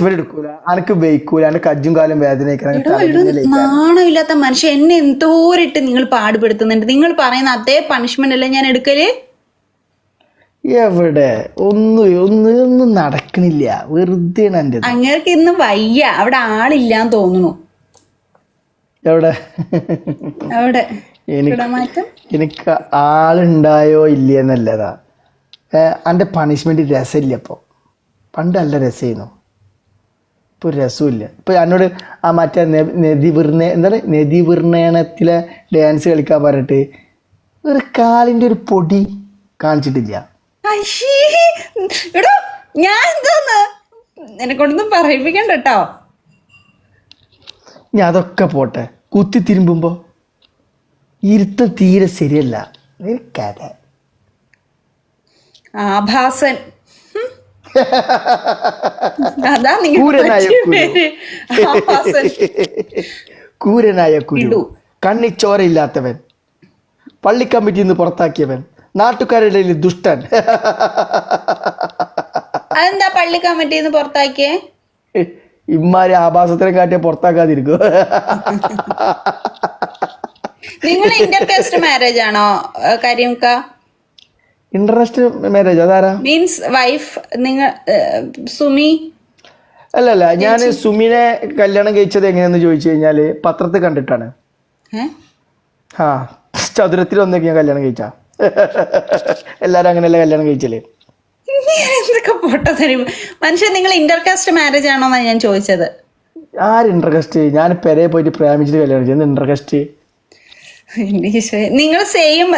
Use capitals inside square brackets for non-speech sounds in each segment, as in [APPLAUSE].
Punishment എടുക്കൂല. അനക്ക് വെയിക്കൂല അനക്ക് കജ്ജും കാലം വേദനയ്ക്കണം എടോ നാണമില്ലാത്ത മനുഷ്യൻ എന്നെ എന്തോരിട്ട് നിങ്ങൾ പാടുപെടുത്തുന്നുണ്ട്? നിങ്ങൾ പറയുന്ന അതേ പണിഷ്മെന്റ് അല്ലേ ഞാൻ എടുക്കൽ? എവിടെ? ഒന്നും ഒന്നും ഒന്നും നടക്കണില്ല. വെറുതെ അങ്ങനെ അങ്ങേർക്ക് ഇന്ന് വയ്യ. അവിടെ ആളില്ലാന്ന് തോന്നുന്നു. എവിടെ? അവിടെ എനിക്ക് എനിക്ക് ആളുണ്ടായോ ഇല്ലയെന്നല്ലതാ എന്റെ പണിഷ്മെന്റ് രസമില്ല ഇപ്പോൾ പണ്ട് നല്ല രസമായിരുന്നു. ഇപ്പോൾ രസമില്ല ഇപ്പോൾ എന്നോട് ആ മറ്റേ നദിവിർണ നദി വിർണ എന്താ പറയുക നദി വിർണയണത്തിലെ ഡാൻസ് കളിക്കാൻ പറഞ്ഞിട്ട് ഒരു കാലിന്റെ ഒരു പൊടി കാണിച്ചിട്ടില്ല. എടോ ഞാൻ എന്തോന്ന്? എന്നെ കൊണ്ടൊന്നും പറയിപ്പിക്കണ്ട കേട്ടോ ഞാൻ അതൊക്കെ പോട്ടെ. കുത്തി തിരുമ്പുമ്പോൾ ഇരുത്തം തീരെ ശരിയല്ല. ഒരു കഥ. ആഭാസൻ. അതാ കൂരനായ കുരു. കണ്ണിച്ചോരയില്ലാത്തവൻ. പള്ളി കമ്മിറ്റിയിൽ നിന്ന് പുറത്താക്കിയവൻ. നാട്ടുകാരുടെ ദുഷ്ടൻ. അതെന്താ പള്ളി പുറത്താക്കിയേ? ഇമ്മാര് ആഭാസത്തിനെ കാട്ടിയ പുറത്താക്കാതിരിക്കോ. നിങ്ങൾ ഇന്റർ കാസ്റ്റ് മാരേജ് ആണോ കരീംക്ക ഇൻട്രസ്റ്റ് മാരേജ് അതാരാ? മീൻസ് വൈഫ് നിങ്ങൾ സുമി? അല്ല അല്ല ഞാൻ സുമിനെ കല്യാണം കഴിച്ചത് എങ്ങനെയാന്ന് ചോദിച്ചു കഴിഞ്ഞാൽ പത്രത്തിൽ കണ്ടിട്ടാണ്. ആ ചതുരത്തിൽ ഒന്നൊക്കെ ഞാൻ കല്യാണം കഴിച്ചാ. എല്ലാരും അങ്ങനെയല്ല കല്യാണം കഴിച്ചല്ലേ മനുഷ്യൻ നിങ്ങൾ ഇന്റർകാസ്റ്റ് മാരേജ് ആണോ എന്നാ ഞാൻ ചോദിച്ചത്. ആര് ഇന്റർകാസ്റ്റ് ഞാൻ പെരയെ പോയിട്ട് പ്രേമിച്ചിട്ട് കല്യാണം ചെയ്യുന്നത് ഇന്റർകസ്റ്റ് നിങ്ങൾ സെയിം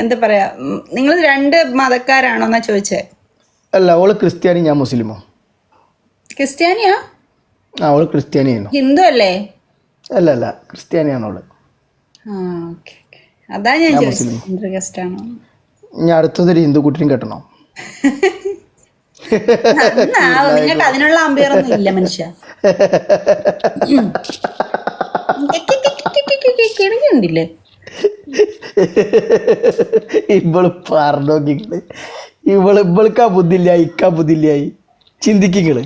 എന്താ പറയാ നിങ്ങൾ രണ്ട് മതക്കാരാണോ എന്നാ ചോദിച്ചേ? അല്ല അവൾ ക്രിസ്ത്യാനി ഞാൻ മുസ്ലിമോ? ക്രിസ്ത്യാനിയാ? ആ ഓൾ ക്രിസ്ത്യാനിയാണ് ഹിന്ദു അല്ലേ? അല്ല അല്ല ക്രിസ്ത്യാനിയാണ് ഓൾ. അതാ ഞാൻ ചോദിച്ചത് ഞാൻ അടുത്തതൊരു ഹിന്ദു കുട്ടിയും കെട്ടണോ. നിങ്ങൾക്ക് അതിനുള്ള അമ്പയറൊന്നും ഇല്ല മനുഷ്യ. [LAUGHS] കിണക്കുണ്ടില്ലേ ഇവൾ പറഞ്ഞോക്കിങ്ങൾ ഇവൾ ഇവൾക്കാ ബുദ്ധില്ലായി ഇക്കാ ബുദ്ധില്ലായി ചിന്തിക്കിങ്ങൾ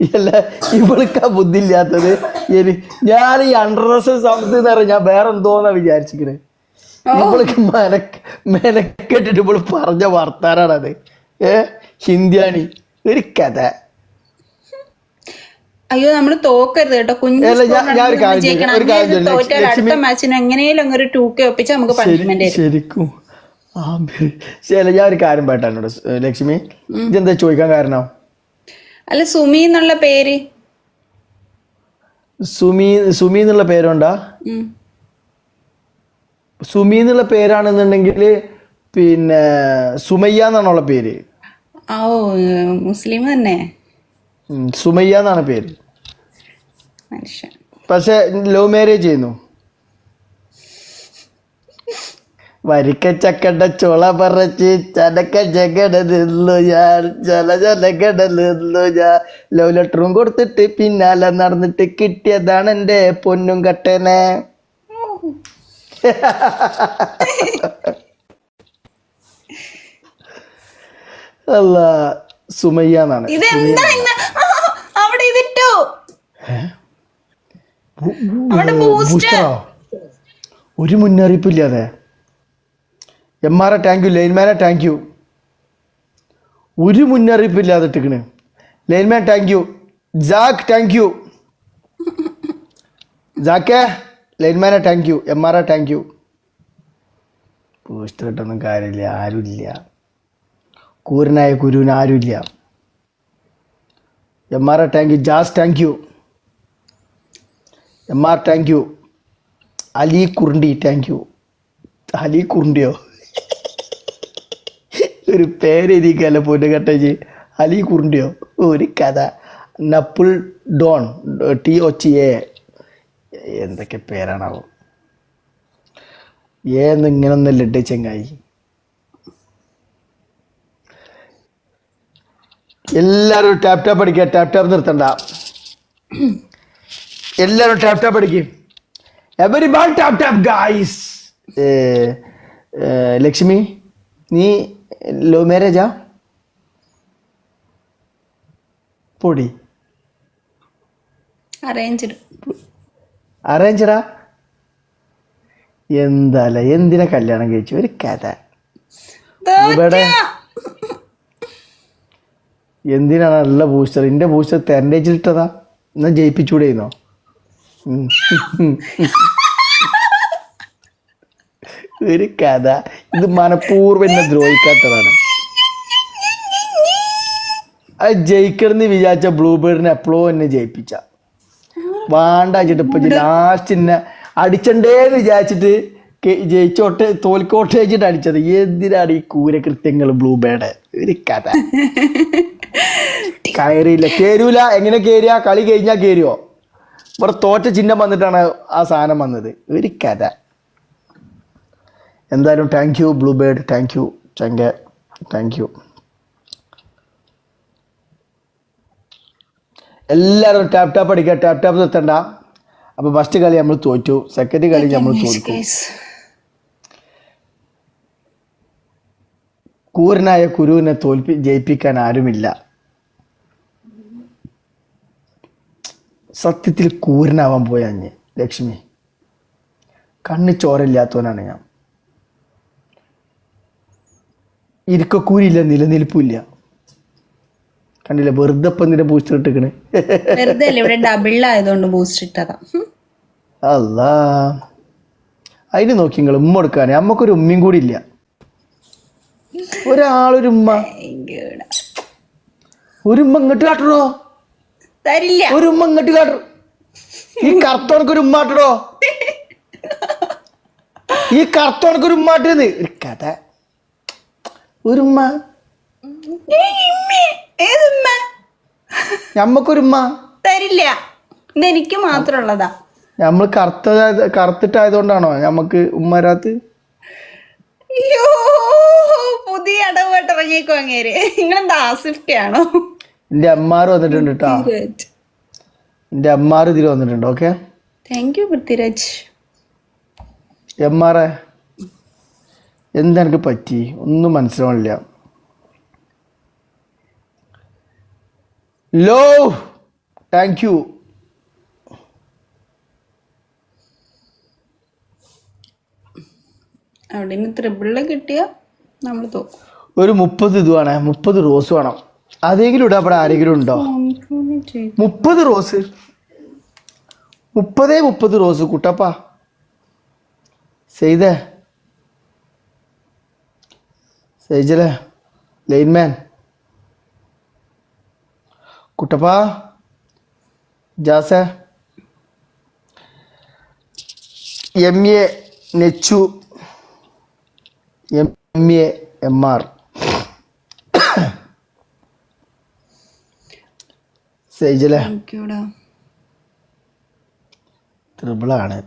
അല്ല ഇവൾക്കാ ബുദ്ധില്ലാത്തത് ഞാൻ ഈ അണ്ടർസ് സമയത്ത് എന്ന് പറഞ്ഞാൽ ഞാൻ വേറെ എന്തോന്നാ വിചാരിച്ചിക്കണ് ഇവൾക്ക് മെനക്ക് മെനക്കെട്ടിട്ട് ഇവൾ പറഞ്ഞ വർത്താനാണത്. ഏ? ഹിന്ദിയാണി. ഒരു കഥ. അയ്യോ നമ്മൾ തോക്കരുത് കേട്ടോ. കുഞ്ഞു. തോറ്റാൽ അടുത്ത മാച്ചിന് എങ്ങനെയും അങ്ങ് ഒരു ടൂ കെ ഒപ്പിച്ച് നമുക്ക് പണിഷ്മെന്റ് ശരി- ശരിക്കും. ശരി ഞാൻ ഒരു കാര്യം പറയട്ടെ ലക്ഷ്മി. ഇതെന്താ ചോദിക്കാൻ കാരണം? അല്ല സുമി എന്നുള്ള പേര്. സുമി സുമി എന്നുള്ള പേരുണ്ടാ. സുമി എന്നുള്ള പേരാണെന്നുണ്ടെങ്കിൽ പിന്നെ സുമയ്യ എന്നാണുള്ള പേര്. ഓ മുസ്ലിം തന്നെ. സുമയ്യ എന്നാണ് പേര്. മനുഷ്യൻ. പക്ഷെ ലവ് മാരേജ് ചെയ്യുന്നു. വരിക്ക ചക്കണ്ട ചുള പറച്ച് ചനക്ക ജഗട നിന്നു ഞാൻ ചല ചലകട നിന്നു ഞാൻ. ലവ് ലെറ്ററും കൊടുത്തിട്ട് പിന്നാലെ നടന്നിട്ട് കിട്ടിയതാണ് എന്റെ പൊന്നും കട്ടനെ. അല്ല സുമയ്യ എന്നാണ് ഇതെന്താ ഇന്ന് ആ, അവിടെ ഇതിട്ടു ഒരു മുന്നറിയിപ്പില്ലാതെ M R A thank you ലൈൻമാനെ thank you ഒരു മുന്നറിയിപ്പില്ലാതെ ഇട്ടിക്കണ് lineman thank you Jack thank you ജാക്കേ ലൈൻമാനെ thank you M R A thank you poster ഇട്ടൊന്നും കാര്യമില്ല ആരുമില്ല. കൂരനായ കുരുവിന് ആരുമില്ല. M R A thank you jazz thank you M R thank you Ali Kurundi thank you Ali കുറുണ്ടിയോ? ഒരു പേരെനിക്കല്ല പോയിട്ട് കട്ടജി അലി കുറുണ്ടിയോ? ഒരു കഥ. നപ്പിൾ ഡോൺ ടി ഒച്ചി എ എന്തൊക്കെ പേരാണാവോ ഏന്ന് ഇങ്ങനൊന്നല്ല ഇട്ടേ ചെങ്ങായി. എല്ലാവരും ടാപ്പ് ടാപ്പ് അടിക്കുക. ടാപ്പ് ടാപ്പ് നിർത്തണ്ട. എല്ലാവരും ടാപ്പ് ടാപ്പ് അടിക്കും. Every ball tap tap guys Lakshmi നീ ലവ് മാരേജാ പൊടി. അറേഞ്ച്ഡ് അറേഞ്ചറാ എന്താല്ലേ എന്തിനാ കല്യാണം കഴിച്ചു? ഒരു കഥ. ഇവിടെ എന്തിനാണ് നല്ല ബൂസ്റ്റർ എന്റെ ബൂസ്റ്റർ തെരണ്ടേച്ചിട്ടതാ എന്നാ ജയിപ്പിച്ചൂടെയെന്നോ. ഒരു കഥ. ഇത് മനഃപൂർവം എന്നെ ദ്രോഹിക്കാത്തതാണ്. അത് ജയിക്കണമെന്ന് വിചാരിച്ച ബ്ലൂ ബേർഡിനെ എപ്പോഴോ എന്നെ ജയിപ്പിച്ച. വേണ്ട വെച്ചിട്ട് ഇപ്പൊ ലാസ്റ്റ് എന്നെ അടിച്ചണ്ടേന്ന് വിചാരിച്ചിട്ട് ജയിച്ചോട്ടെ തോൽക്കോട്ടെ വെച്ചിട്ട് അടിച്ചത്. എന്തിനാണ് ഈ കൂരകൃത്യങ്ങൾ ബ്ലൂ ബേർഡ് ഒരു കഥ. കയറിയില്ല. കേരൂല. എങ്ങനെ കേറിയ? കളി കഴിഞ്ഞാ കേരുവോ ഇവിടെ തോറ്റ ചിഹ്നം വന്നിട്ടാണ് ആ സാധനം വന്നത്. ഒരു കഥ. എന്തായാലും thank you blue bird thank you ചങ്ക. Thank you എല്ലാവരും ടാപ് ടാപ്പ് അടിക്കുക. ടാപ് ടാപ്പ് നിർത്തണ്ട. അപ്പോൾ ഫസ്റ്റ് കളി നമ്മൾ തോറ്റു. സെക്കൻഡ് കളി നമ്മൾ തോറ്റു കൂരനായ കുരുവിനെ തോൽപ്പി ജയിപ്പിക്കാൻ ആരുമില്ല. സത്യത്തിൽ കൂരനാവാൻ പോയ അഞ്ഞ് ലക്ഷ്മി. കണ്ണ് ചോരയില്ലാത്തവനാണ് ഞാൻ. ഇരിക്കക്കൂരില്ല നിലനിൽപ്പില്ല കണ്ടില്ല വെറുതെ ഇപ്പം ബൂസ്റ്റർ ഇട്ടിക്കണ് വെറുതെ ഡബിളായതുകൊണ്ട് ബൂസ്റ്റ് ഇട്ടതാ. അല്ലാ അതിന് നോക്കി നിങ്ങൾ ഉമ്മ കൊടുക്കാനേ അമ്മക്കൊരു ഉമ്മയും കൂടി ഇല്ല. ഒരാളൊരു ഉമ്മ. അയ്യോടാ. ഒരു ഉമ്മ ഇങ്ങോട്ട് കാട്ടണോ? തരില്ല. ഒരു ഉമ്മ ഇങ്ങോട്ട് കാട്ടു ഈ കറുത്തോണക്ക് ഒരു ഉമ്മാട്ടടോ ഈ കറുത്തോണക്ക് ഒരു ഉമ്മാട്ടെന്ന് ഒരു കഥ. ഒരു ഉമ്മ? ഞമ്മക്കൊരു ഉമ്മ തരില്ല. ഇതെനിക്ക് മാത്രമുള്ളതാ. നമ്മൾ കറുത്ത കറുത്തിട്ടായതുകൊണ്ടാണോ ഞമ്മക്ക് ഉമ്മ വരാത്ത് അയ്യോ പുതിയ അടവ് ഇറങ്ങിയേക്കോ അങ്ങേര്. നിങ്ങളെന്താ ആസിഫ്റ്റ് ആണോ? എന്റെ അമ്മാർ വന്നിട്ടുണ്ട് കേട്ടോ എന്റെ അമ്മാർ ഇതിൽ വന്നിട്ടുണ്ട് ഓക്കെ? Thank you Prithviraj. എമ്മാറെ എന്താ എനിക്ക് പറ്റി? ഒന്നും മനസ്സിലാവണില്ല. ലോ താങ്ക് യു അവിടെ നിന്ന് ത്രിബിളിൽ കിട്ടിയ നമ്മൾ തോക്കും. ഒരു മുപ്പത് ഇതുവാണ് മുപ്പത് റോസ് വേണം. അതെങ്കിലും ഇടാ അവിടെ ആരെങ്കിലും ഉണ്ടോ? മുപ്പത് റോസ്. മുപ്പതേ മുപ്പത് റോസ് കുട്ടപ്പാ. സെയ്തേ. സെയ്ജലെ ലൈൻമാൻ കുട്ടപ്പാ. ജാസ. M A നെച്ചു. M A M R. Thank യുടാ ത്രിബിളാണ്